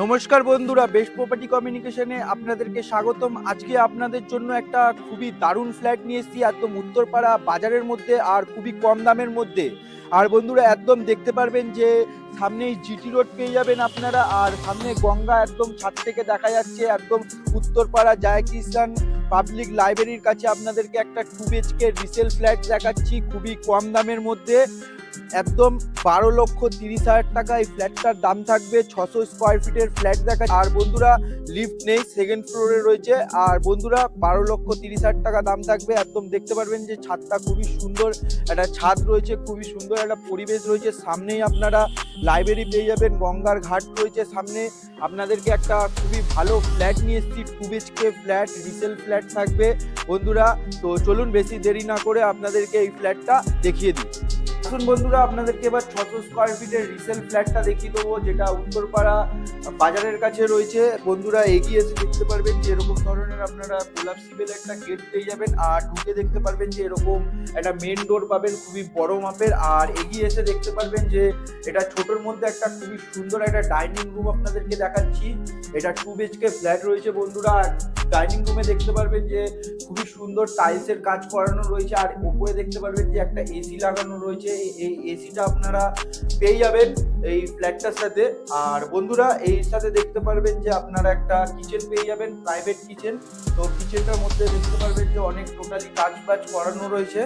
নমস্কার বন্ধুরা, বেশ প্রপার্টি কমিউনিকেশনে আপনাদেরকে স্বাগতম। আজকে আপনাদের জন্য একটা খুবই দারুণ ফ্ল্যাট নিয়ে এসেছি, একদম উত্তরপাড়া বাজারের মধ্যে আর খুবই কম দামের মধ্যে। আর বন্ধুরা, একদম দেখতে পারবেন যে সামনেই জিটি রোড পেয়ে যাবেন আপনারা, আর সামনে গঙ্গা একদম ছাদ থেকে দেখা যাচ্ছে, একদম উত্তরপাড়া জায়কিস্তান পাবলিক লাইব্রেরির কাছে আপনাদেরকে একটা টু বিএচকে রিসেল ফ্ল্যাট দেখাচ্ছি, খুবই কম দামের মধ্যে। একদম বারো লক্ষ তিরিশ হাজার টাকা এই ফ্ল্যাটটার দাম থাকবে। ছশো স্কোয়ার ফিটের ফ্ল্যাট দেখা আর বন্ধুরা লিফট নেই সেকেন্ড ফ্লোরে রয়েছে। আর বন্ধুরা, বারো লক্ষ তিরিশ হাজার টাকা দাম থাকবে। একদম দেখতে পারবেন যে ছাদটা খুবই সুন্দর। একটা ছাদ রয়েছে, খুবই সুন্দর একটা পরিবেশ রয়েছে। সামনেই আপনারা লাইব্রেরি পেয়ে যাবেন, গঙ্গার ঘাট রয়েছে সামনে। আপনাদেরকে একটা খুবই ভালো ফ্ল্যাট নিয়ে এসেছি। Two BHK flat resale flat থাকবে। বন্ধুরা, তো চলুন বেশি দেরি না করে আপনাদেরকে এই ফ্ল্যাটটা দেখিয়ে দিই। আসুন বন্ধুরা, আপনাদেরকে এবার ছশো স্কোয়ার ফিটের রিসেল ফ্ল্যাটটা দেখিয়ে দেবো, যেটা উত্তরপাড়া বাজারের কাছে রয়েছে। বন্ধুরা, এগিয়ে এসে দেখতে পারবেন যে এরকম ধরনের আপনারা কোলাপসিবল একটা গেট পেয়ে যাবেন, আর ঢুকে দেখতে পারবেন যে এরকম একটা মেন ডোর পাবেন খুবই বড় মাপের, আর এগিয়ে এসে দেখতে পারবেন যে এটা ছোটোর মধ্যে একটা খুবই সুন্দর একটা ডাইনিং রুম আপনাদেরকে দেখাচ্ছি। এটা টু বিএচকে ফ্ল্যাট রয়েছে বন্ধুরা ডাইনিং রুমে দেখতে পারবেন যে খুবই সুন্দর টাইলসের কাজ করানো রয়েছে, আর উপরে দেখতে পারবেন যে একটা এসি লাগানো রয়েছে। এই- এসিটা আপনারা পেয়ে যাবেন এই ফ্ল্যাটটার সাথে। আর বন্ধুরা এই সাথে দেখতে পারবেন যে আপনারা একটা কিচেন পেয়ে যাবেন প্রাইভেট কিচেন তো কিচেনটার মধ্যে দেখতে পারবেন যে অনেক টোটালি কাজ বাজ করানো রয়েছে।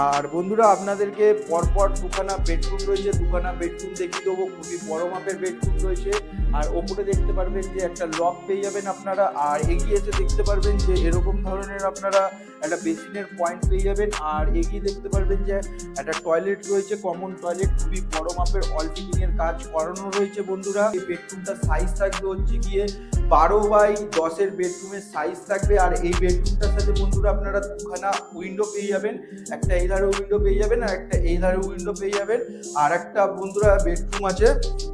আর বন্ধুরা, আপনাদেরকে পরপর দুখানা বেডরুম রয়েছে, দুখানা বেডরুম দেখিয়ে দেবো। খুবই বড় মাপের বেডরুম রয়েছে। আর ওপরে দেখতে পারবেন যে একটা লক পেয়ে যাবেন আপনারা, আর এগিয়ে এসে দেখতে পারবেন যে এরকম ধরনের আপনারা একটা বেসিনের পয়েন্ট পেয়ে যাবেন। আর এগিয়ে দেখতে পারবেন যে একটা টয়লেট রয়েছে কমন টয়লেট খুবই বড় মাপের অল ফিটিং এর কাজ করানো রয়েছে বন্ধুরা। এই বেডরুমটার সাইজ থাকবে হচ্ছে গিয়ে বারো বাই দশের বেডরুমের সাইজ থাকবে। আর এই বেডরুমটার সাথে বন্ধুরা, আপনারা দুখানা উইন্ডো পেয়ে যাবেন। একটা এই ধারে উইন্ডো পেয়ে যাবেন, আর একটা এই ধারে উইন্ডো পেয়ে যাবেন। আর একটা বন্ধুরা বেডরুম আছে,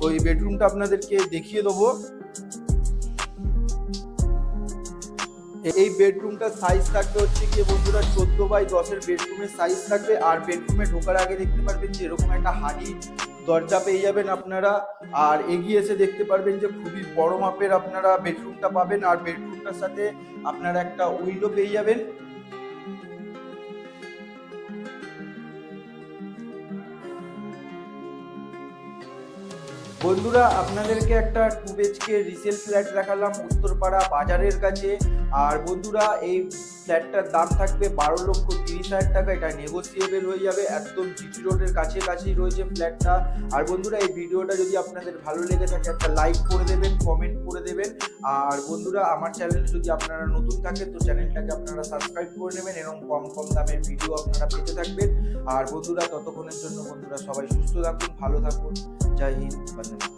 ওই বেডরুমটা আপনাদেরকে দেখিয়ে দেবো। এই বেডরুমটার সাইজ থাকবে হচ্ছে গিয়ে বন্ধুরা চোদ্দ বাই দশের বেডরুমের সাইজ থাকবে, আর বেডরুমে ঢোকার আগে দেখতে পারবেন যে এরকম একটা হাড়ি দরজা পেয়ে যাবেন আপনারা। আর এগিয়ে এসে দেখতে পারবেন যে খুবই বড় মাপের আপনারা বেডরুমটা পাবেন, আর বেডরুমটার সাথে আপনারা একটা উইন্ডো পেয়ে যাবেন। বন্ধুরা, আপনাদেরকে একটা টু বিএচকে রিসেল ফ্ল্যাট দেখালাম উত্তরপাড়া বাজারের কাছে। আর বন্ধুরা, এই ফ্ল্যাটটার দাম থাকবে বারো লক্ষ তিরিশ হাজার টাকা। এটা নেগোসিয়েবল হয়ে যাবে, একদম জিটি রোডের কাছে কাছেই রয়েছে ফ্ল্যাটটা আর বন্ধুরা, এই ভিডিওটা যদি আপনাদের ভালো লেগে থাকে, একটা লাইক করে দেবেন কমেন্ট করে দেবেন। আর বন্ধুরা, আমার চ্যানেল যদি আপনারা নতুন থাকেন তো চ্যানেলটাকে আপনারা সাবস্ক্রাইব করে নেবেন এরকম কম কম দামের ভিডিও আপনারা পেতে থাকবেন। আর বন্ধুরা ততক্ষণের জন্য বন্ধুরা সবাই সুস্থ থাকুন ভালো থাকুন জয় হিন্দ বন্দে।